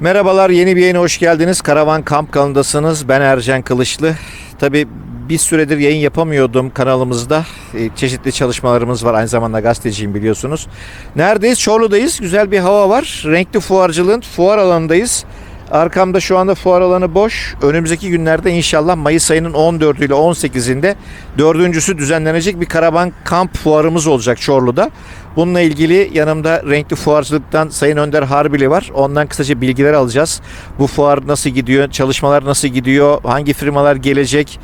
Merhabalar, yeni bir yayına hoş geldiniz. Karavan Kamp kanalındasınız. Ben Ercan Kılıçlı. Tabii bir süredir yayın yapamıyordum kanalımızda. E, Çeşitli çalışmalarımız var. Aynı zamanda gazeteciyim biliyorsunuz. Neredeyiz? Çorlu'dayız. Güzel bir hava var. Renkli fuarcılığın fuar alanındayız. Arkamda şu anda fuar alanı boş. Önümüzdeki günlerde inşallah Mayıs ayının 14'ü ile 18'inde dördüncüsü düzenlenecek bir karavan kamp fuarımız olacak Çorlu'da. Bununla ilgili yanımda renkli fuarcılıktan Sayın Önder Harbili var. Ondan kısaca bilgiler alacağız. Bu fuar nasıl gidiyor? Çalışmalar nasıl gidiyor? Hangi firmalar gelecek?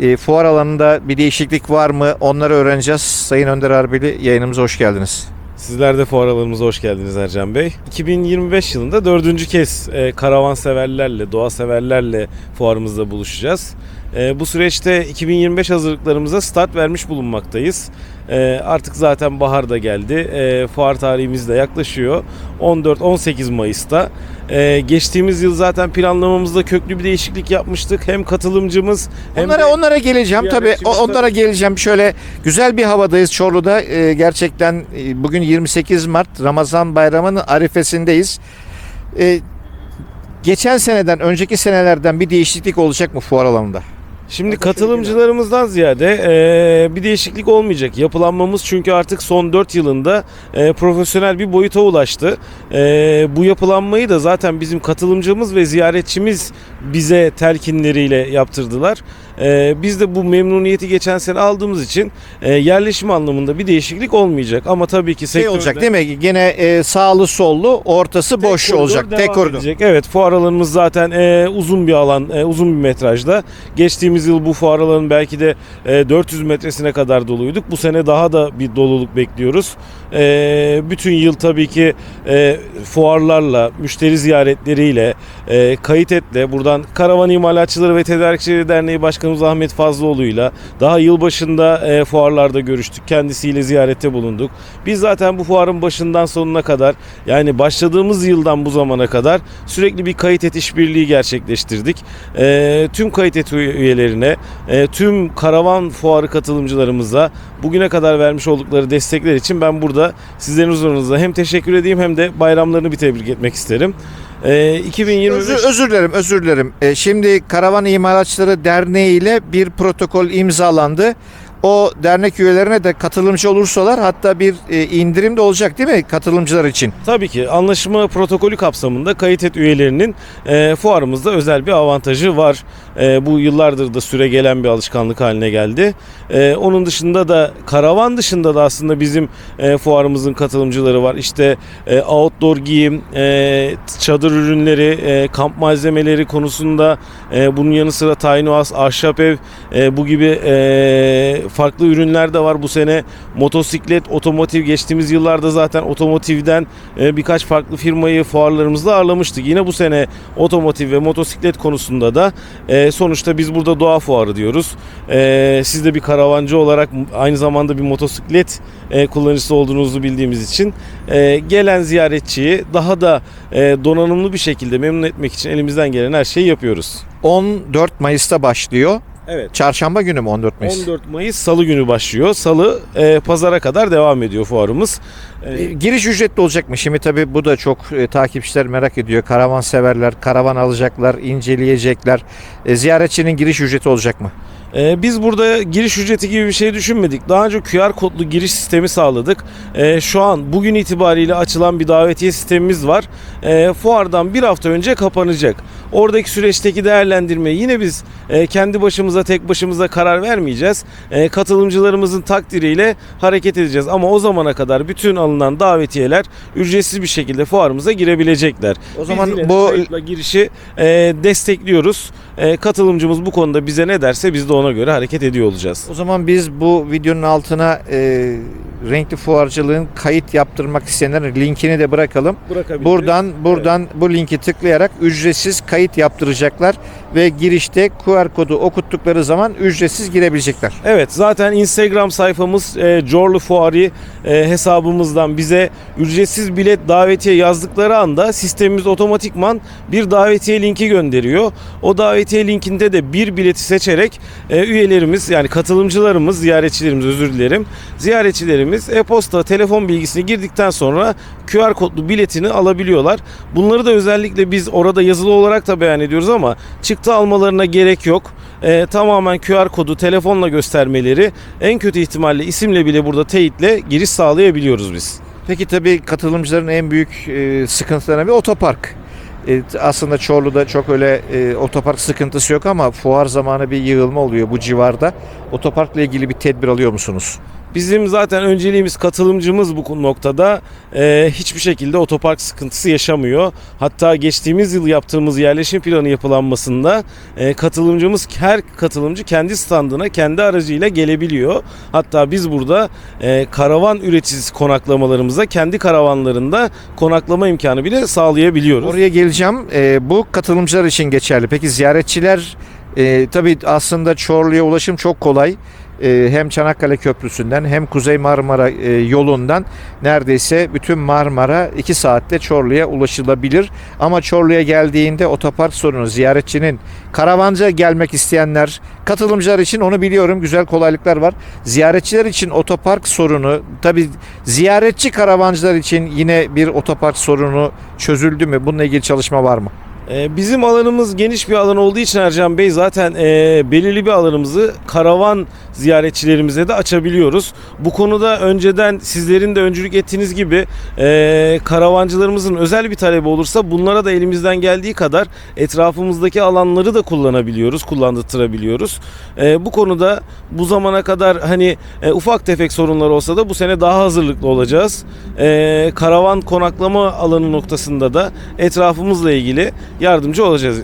E, fuar alanında bir değişiklik var mı? Onları öğreneceğiz. Sayın Önder Harbili yayınımıza hoş geldiniz. Sizler de fuar alanımıza hoş geldiniz Ercan Bey. 2025 yılında dördüncü kez e, karavan severlerle, doğa severlerle fuarımızda buluşacağız. E, bu süreçte 2025 hazırlıklarımıza start vermiş bulunmaktayız. E, artık zaten bahar da geldi. E, fuar tarihimiz de yaklaşıyor. 14-18 Mayıs'ta. Geçtiğimiz yıl zaten planlamamızda köklü bir değişiklik yapmıştık. Hem katılımcımız hem Onlara de onlara geleceğim tabii. Onlara geleceğim. Şöyle güzel bir havadayız Çorlu'da. Ee, gerçekten e, bugün 28 Mart Ramazan Bayramı'nın arifesindeyiz. Ee, geçen seneden, önceki senelerden bir değişiklik olacak mı fuar alanında? Şimdi katılımcılarımızdan ziyade e, bir değişiklik olmayacak. Yapılanmamız çünkü artık son 4 yılında e, profesyonel bir boyuta ulaştı. E, bu yapılanmayı da zaten bizim katılımcımız ve ziyaretçimiz bize telkinleriyle yaptırdılar. E, biz de bu memnuniyeti geçen sene aldığımız için e, yerleşim anlamında bir değişiklik olmayacak. Ama tabii ki Şey sektörde... olacak değil mi? Gene e, sağlı sollu, ortası Tek boş olacak. Tek koridor. edecek. Evet fuar alanımız zaten e, uzun bir alan, e, uzun bir metrajda. Geçtiğimiz yıl bu fuar alanının belki de e, 400 metresine kadar doluyduk. Bu sene daha da bir doluluk bekliyoruz. E, bütün yıl tabii ki e, fuarlarla, müşteri ziyaretleriyle, e, kayıt etle buradan Karavan İmalatçıları ve Tedarikçileri Derneği Başkanımız Ahmet Fazlıoğlu'yla daha yılbaşında e, fuarlarda görüştük. Kendisiyle ziyarette bulunduk. Biz zaten bu fuarın başından sonuna kadar yani başladığımız yıldan bu zamana kadar sürekli bir kayıt et işbirliği gerçekleştirdik. E, tüm kayıt et üyelerine, e, tüm karavan fuarı katılımcılarımıza bugüne kadar vermiş oldukları destekler için ben burada sizlerin huzurunuzda hem teşekkür edeyim hem de bayramlarını bir tebrik etmek isterim. E, 2025 Özür, özür dilerim, özür dilerim. E, şimdi Karavan İmalatçıları Derneği ile bir protokol imzalandı. O dernek üyelerine de katılımcı olursalar hatta bir e, indirim de olacak değil mi katılımcılar için? Tabii ki anlaşma protokolü kapsamında kayıt et üyelerinin e, fuarımızda özel bir avantajı var. E, bu yıllardır da süre gelen bir alışkanlık haline geldi. E, onun dışında da karavan dışında da aslında bizim e, fuarımızın katılımcıları var. İşte e, outdoor giyim, e, çadır ürünleri, e, kamp malzemeleri konusunda e, bunun yanı sıra house, ahşap ev e, bu gibi e, farklı ürünler de var bu sene. Motosiklet, otomotiv geçtiğimiz yıllarda zaten otomotivden e, birkaç farklı firmayı fuarlarımızda ağırlamıştık. Yine bu sene otomotiv ve motosiklet konusunda da e, sonuçta biz burada doğa fuarı diyoruz. E, siz de bir karavancı olarak aynı zamanda bir motosiklet kullanıcısı olduğunuzu bildiğimiz için gelen ziyaretçiyi daha da donanımlı bir şekilde memnun etmek için elimizden gelen her şeyi yapıyoruz. 14 Mayıs'ta başlıyor. Evet. Çarşamba günü mü 14 Mayıs? 14 Mayıs Salı günü başlıyor. Salı e, pazara kadar devam ediyor fuarımız. E, E, Giriş ücretli olacak mı? Şimdi tabii bu da çok e, takipçiler merak ediyor. Karavan severler, karavan alacaklar, inceleyecekler. E, ziyaretçinin giriş ücreti olacak mı? Ee, biz burada giriş ücreti gibi bir şey düşünmedik. Daha önce QR kodlu giriş sistemi sağladık. Ee, şu an bugün itibariyle açılan bir davetiye sistemimiz var. Ee, fuardan bir hafta önce kapanacak. Oradaki süreçteki değerlendirme yine biz e, kendi başımıza tek başımıza karar vermeyeceğiz. E, katılımcılarımızın takdiriyle hareket edeceğiz. Ama o zamana kadar bütün alınan davetiyeler ücretsiz bir şekilde fuarımıza girebilecekler. O zaman Biz bu- girişi e, destekliyoruz. E, katılımcımız bu konuda bize ne derse biz de ona göre hareket ediyor olacağız. O zaman biz bu videonun altına e, renkli fuarcılığın kayıt yaptırmak isteyenlerin linkini de bırakalım. Buradan buradan bu linki tıklayarak ücretsiz kayıt yaptıracaklar ve girişte QR kodu okuttukları zaman ücretsiz girebilecekler. Evet zaten Instagram sayfamız e, Corlu Fuari e, hesabımızdan bize ücretsiz bilet davetiye yazdıkları anda sistemimiz otomatikman bir davetiye linki gönderiyor. O davetiye linkinde de bir bileti seçerek e, üyelerimiz yani katılımcılarımız, ziyaretçilerimiz özür dilerim. Ziyaretçilerimiz e-posta, telefon bilgisini girdikten sonra QR kodlu biletini alabiliyorlar. Bunları da özellikle biz orada yazılı olarak da beyan ediyoruz ama çıktı almalarına gerek yok. Ee, tamamen QR kodu telefonla göstermeleri en kötü ihtimalle isimle bile burada teyitle giriş sağlayabiliyoruz biz. Peki tabii katılımcıların en büyük e, sıkıntılarına bir otopark. E, aslında Çorlu'da çok öyle e, otopark sıkıntısı yok ama fuar zamanı bir yığılma oluyor bu civarda. Otoparkla ilgili bir tedbir alıyor musunuz? Bizim zaten önceliğimiz katılımcımız bu noktada e, hiçbir şekilde otopark sıkıntısı yaşamıyor. Hatta geçtiğimiz yıl yaptığımız yerleşim planı yapılanmasında e, katılımcımız her katılımcı kendi standına kendi aracıyla gelebiliyor. Hatta biz burada e, karavan üreticisi konaklamalarımıza kendi karavanlarında konaklama imkanı bile sağlayabiliyoruz. Oraya geleceğim. E, bu katılımcılar için geçerli. Peki ziyaretçiler e, tabii aslında Çorlu'ya ulaşım çok kolay. E, hem Çanakkale Köprüsü'nden hem Kuzey Marmara e, yolundan neredeyse bütün Marmara 2 saatte Çorlu'ya ulaşılabilir. Ama Çorlu'ya geldiğinde otopark sorunu ziyaretçinin karavanca gelmek isteyenler katılımcılar için onu biliyorum güzel kolaylıklar var. Ziyaretçiler için otopark sorunu tabi ziyaretçi karavancılar için yine bir otopark sorunu çözüldü mü? Bununla ilgili çalışma var mı? Ee, Bizim alanımız geniş bir alan olduğu için Ercan Bey zaten e, belirli bir alanımızı karavan ziyaretçilerimize de açabiliyoruz. Bu konuda önceden sizlerin de öncülük ettiğiniz gibi e, karavancılarımızın özel bir talebi olursa bunlara da elimizden geldiği kadar etrafımızdaki alanları da kullanabiliyoruz, kullandırtırabiliyoruz. E, bu konuda bu zamana kadar hani e, ufak tefek sorunlar olsa da bu sene daha hazırlıklı olacağız. E, karavan konaklama alanı noktasında da etrafımızla ilgili yardımcı olacağız.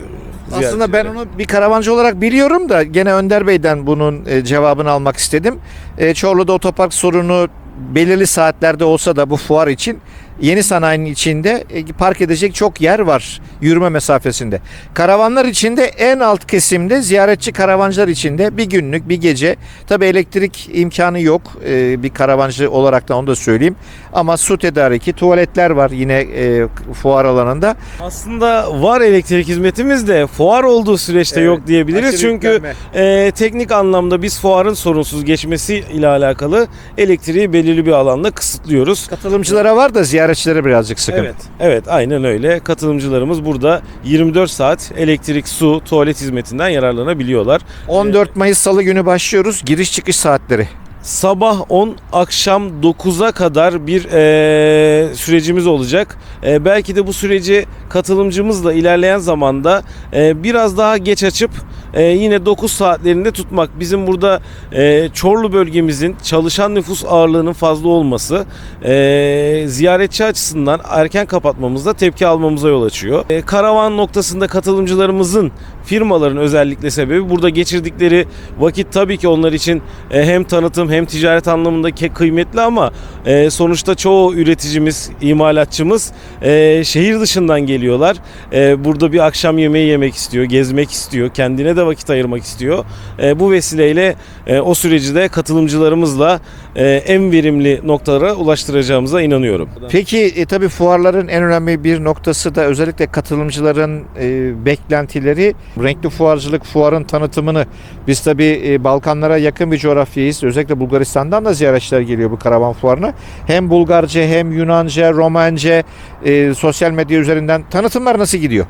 Aslında ben onu bir karavancı olarak biliyorum da gene Önder Bey'den bunun e, cevabını almak istedim. E, Çorlu'da otopark sorunu belirli saatlerde olsa da bu fuar için yeni sanayinin içinde e, park edecek çok yer var yürüme mesafesinde. Karavanlar içinde en alt kesimde ziyaretçi karavancılar içinde bir günlük bir gece tabi elektrik imkanı yok e, bir karavancı olarak da onu da söyleyeyim ama su tedariki tuvaletler var yine e, fuar alanında. Aslında var elektrik hizmetimiz de fuar olduğu süreçte Evet, yok diyebiliriz. Çünkü e, teknik anlamda biz fuarın sorunsuz geçmesi ile alakalı elektriği belirli bir alanda kısıtlıyoruz. Katılımcılara var da ziyaretçilere birazcık sıkıntı. Evet, evet aynen öyle. Katılımcılarımız burada 24 saat elektrik, su, tuvalet hizmetinden yararlanabiliyorlar. 14 Mayıs Salı günü başlıyoruz. Giriş çıkış saatleri. Sabah 10, akşam 9'a kadar bir eee, sürecimiz olacak. Eee, belki de bu süreci katılımcımızla ilerleyen zamanda eee, biraz daha geç açıp eee, yine 9 saatlerinde tutmak. Bizim burada eee, Çorlu bölgemizin çalışan nüfus ağırlığının fazla olması eee, ziyaretçi açısından erken kapatmamızda tepki almamıza yol açıyor. Eee, karavan noktasında katılımcılarımızın firmaların özellikle sebebi burada geçirdikleri vakit tabii ki onlar için e, hem tanıtım hem ticaret anlamında kıymetli ama e, sonuçta çoğu üreticimiz, imalatçımız e, şehir dışından geliyorlar. Burada bir akşam yemeği yemek istiyor, gezmek istiyor, kendine de vakit ayırmak istiyor. Bu vesileyle o süreci de katılımcılarımızla en verimli noktalara ulaştıracağımıza inanıyorum. Peki e, tabii fuarların en önemli bir noktası da özellikle katılımcıların e, beklentileri renkli fuarcılık fuarın tanıtımını biz tabii e, Balkanlara yakın bir coğrafyayız. Özellikle Bulgaristan'dan da ziyaretçiler geliyor bu karavan fuarına. Hem Bulgarca hem Yunanca, Romence e, sosyal medya üzerinden tanıtımlar nasıl gidiyor?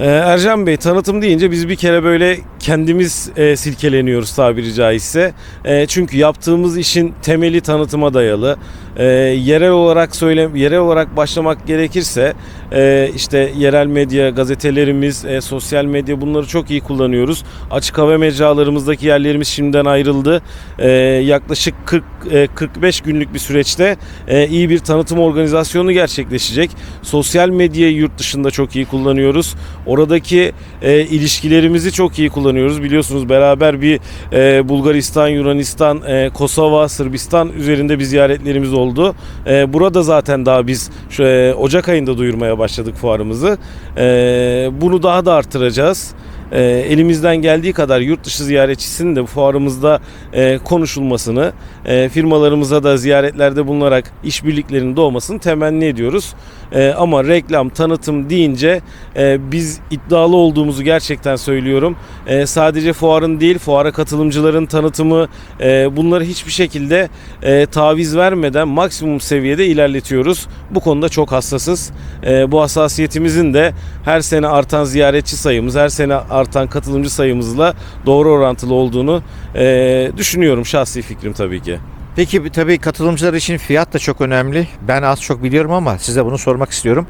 Ee, Ercan Bey tanıtım deyince biz bir kere böyle kendimiz e, silkeleniyoruz tabiri caizse. E, çünkü yaptığımız işin temeli tanıtıma dayalı. E, yerel olarak söyle yerel olarak başlamak gerekirse e, işte yerel medya, gazetelerimiz, e, sosyal medya bunları çok iyi kullanıyoruz. Açık hava mecralarımızdaki yerlerimiz şimdiden ayrıldı. E, yaklaşık 40 e, 45 günlük bir süreçte e, iyi bir tanıtım organizasyonu gerçekleşecek. Sosyal medyayı yurt dışında çok iyi kullanıyoruz. Oradaki e, ilişkilerimizi çok iyi kullanıyoruz. Biliyorsunuz beraber bir e, Bulgaristan, Yunanistan, e, Kosova, Sırbistan üzerinde bir ziyaretlerimiz oldu. E, burada zaten daha biz şu, e, Ocak ayında duyurmaya başladık fuarımızı. E, bunu daha da artıracağız. E, elimizden geldiği kadar yurt dışı ziyaretçisinin de fuarımızda e, konuşulmasını, e, firmalarımıza da ziyaretlerde bulunarak işbirliklerinin doğmasını temenni ediyoruz. E, ama reklam, tanıtım deyince e, biz iddialı olduğumuzu gerçekten söylüyorum. E, sadece fuarın değil, fuara katılımcıların tanıtımı e, bunları hiçbir şekilde e, taviz vermeden maksimum seviyede ilerletiyoruz. Bu konuda çok hassasız. E, bu hassasiyetimizin de her sene artan ziyaretçi sayımız, her sene artan katılımcı sayımızla doğru orantılı olduğunu e, düşünüyorum. Şahsi fikrim tabii ki. Peki tabii katılımcılar için fiyat da çok önemli. Ben az çok biliyorum ama size bunu sormak istiyorum.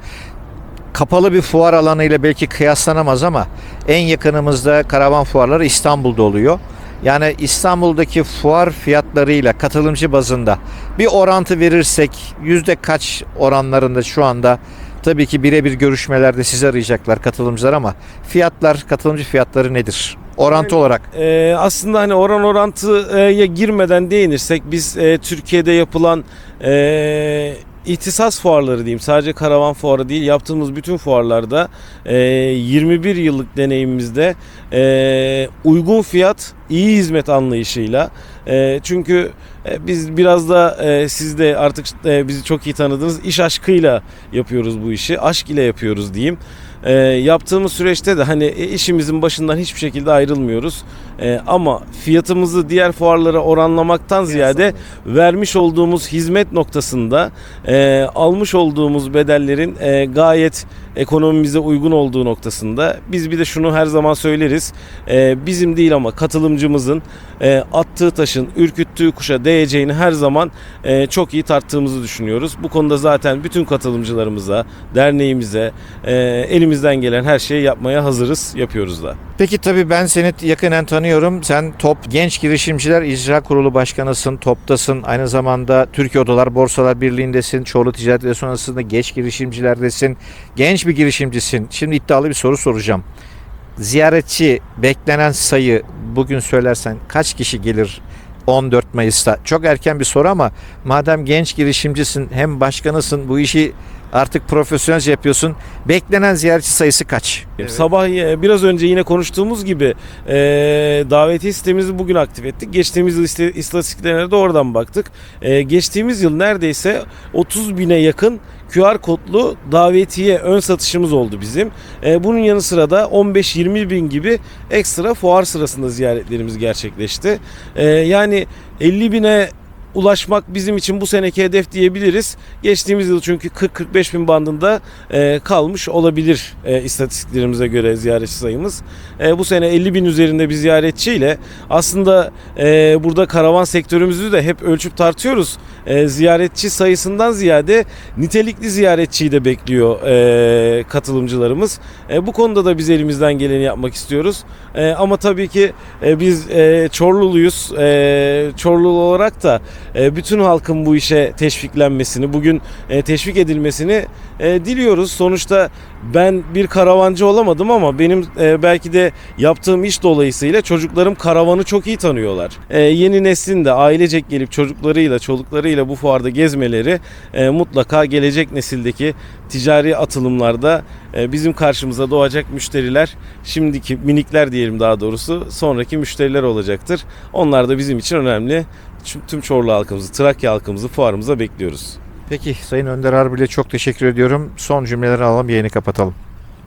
Kapalı bir fuar alanıyla belki kıyaslanamaz ama en yakınımızda karavan fuarları İstanbul'da oluyor. Yani İstanbul'daki fuar fiyatlarıyla katılımcı bazında bir orantı verirsek yüzde kaç oranlarında şu anda tabii ki birebir görüşmelerde sizi arayacaklar katılımcılar ama fiyatlar katılımcı fiyatları nedir? Orantı olarak. Ee, aslında hani oran orantıya girmeden değinirsek biz e, Türkiye'de yapılan e, ihtisas fuarları diyeyim sadece karavan fuarı değil yaptığımız bütün fuarlarda e, 21 yıllık deneyimimizde e, uygun fiyat iyi hizmet anlayışıyla e, çünkü e, biz biraz da e, siz de artık e, bizi çok iyi tanıdınız iş aşkıyla yapıyoruz bu işi aşk ile yapıyoruz diyeyim. E, yaptığımız süreçte de hani e, işimizin başından hiçbir şekilde ayrılmıyoruz. E, ama fiyatımızı diğer fuarlara oranlamaktan ziyade vermiş olduğumuz hizmet noktasında e, almış olduğumuz bedellerin e, gayet ekonomimize uygun olduğu noktasında biz bir de şunu her zaman söyleriz. E, bizim değil ama katılımcımızın e, attığı taşın ürküttüğü kuşa değeceğini her zaman e, çok iyi tarttığımızı düşünüyoruz. Bu konuda zaten bütün katılımcılarımıza, derneğimize e, elimizden gelen her şeyi yapmaya hazırız, yapıyoruz da. Peki tabii ben seni yakinen tanıyorum. Sen Top Genç Girişimciler İcra Kurulu Başkanısın, Top'tasın. Aynı zamanda Türkiye Odalar Borsalar Birliği'ndesin. Çorlu Ticaret ve sonrasında genç girişimcilerdesin. Genç bir girişimcisin. Şimdi iddialı bir soru soracağım. Ziyaretçi beklenen sayı bugün söylersen kaç kişi gelir 14 Mayıs'ta? Çok erken bir soru ama madem genç girişimcisin hem başkanısın bu işi artık profesyonelce yapıyorsun. Beklenen ziyaretçi sayısı kaç? Sabah e, biraz önce yine konuştuğumuz gibi e, davetiye sistemimizi bugün aktif ettik. Geçtiğimiz yıl iste- istatistiklerine de oradan baktık. E, geçtiğimiz yıl neredeyse 30 bine yakın QR kodlu davetiye ön satışımız oldu bizim. E, bunun yanı sıra da 15-20 bin gibi ekstra fuar sırasında ziyaretlerimiz gerçekleşti. E, yani 50 bine ulaşmak bizim için bu seneki hedef diyebiliriz. Geçtiğimiz yıl çünkü 40-45 bin bandında e, kalmış olabilir e, istatistiklerimize göre ziyaretçi sayımız. E, bu sene 50 bin üzerinde bir ziyaretçiyle aslında e, burada karavan sektörümüzü de hep ölçüp tartıyoruz. E, ziyaretçi sayısından ziyade nitelikli ziyaretçiyi de bekliyor e, katılımcılarımız. E, bu konuda da biz elimizden geleni yapmak istiyoruz. E, ama tabii ki e, biz e, Çorluluyuz. E, Çorlulu olarak da bütün halkın bu işe teşviklenmesini, bugün e, teşvik edilmesini e, diliyoruz. Sonuçta ben bir karavancı olamadım ama benim e, belki de yaptığım iş dolayısıyla çocuklarım karavanı çok iyi tanıyorlar. E, yeni neslin de ailecek gelip çocuklarıyla, çoluklarıyla bu fuarda gezmeleri e, mutlaka gelecek nesildeki ticari atılımlarda e, bizim karşımıza doğacak müşteriler, şimdiki minikler diyelim daha doğrusu, sonraki müşteriler olacaktır. Onlar da bizim için önemli. Tüm- Çorlu halkımızı, Trakya halkımızı fuarımıza bekliyoruz. Peki Sayın Önder Harbi'yle çok teşekkür ediyorum. Son cümleleri alalım yayını kapatalım.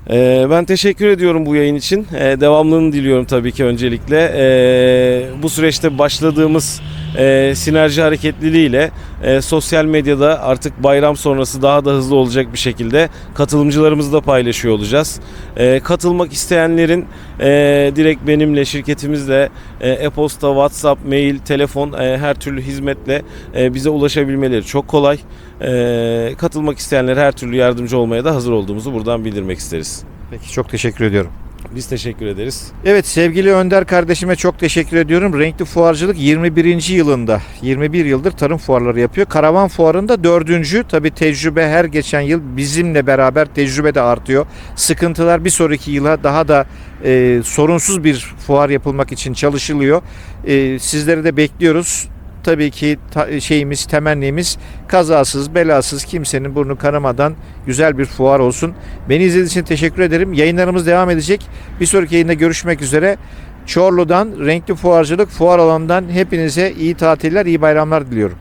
Ee, ben teşekkür ediyorum bu yayın için. Ee, devamlılığını diliyorum tabii ki öncelikle. Ee, bu süreçte başladığımız e, sinerji hareketliliğiyle e, sosyal medyada artık bayram sonrası daha da hızlı olacak bir şekilde katılımcılarımızı da paylaşıyor olacağız. Ee, katılmak isteyenlerin e, direkt benimle, şirketimizle e, e-posta, WhatsApp, mail, telefon e, her türlü hizmetle e, bize ulaşabilmeleri çok kolay. E, katılmak isteyenlere her türlü yardımcı olmaya da hazır olduğumuzu buradan bildirmek isteriz. Peki çok teşekkür ediyorum. Biz teşekkür ederiz. Evet sevgili Önder kardeşime çok teşekkür ediyorum. Renkli Fuarcılık 21. yılında 21 yıldır tarım fuarları yapıyor. Karavan fuarında dördüncü. Tabi tecrübe her geçen yıl bizimle beraber tecrübe de artıyor. Sıkıntılar bir sonraki yıla daha da e, sorunsuz bir fuar yapılmak için çalışılıyor. E, sizleri de bekliyoruz. Tabii ki ta- şeyimiz, temennimiz kazasız, belasız, kimsenin burnu kanamadan güzel bir fuar olsun. Beni izlediğiniz için teşekkür ederim. Yayınlarımız devam edecek. Bir sonraki yayında görüşmek üzere. Çorlu'dan Renkli Fuarcılık Fuar alanından hepinize iyi tatiller, iyi bayramlar diliyorum.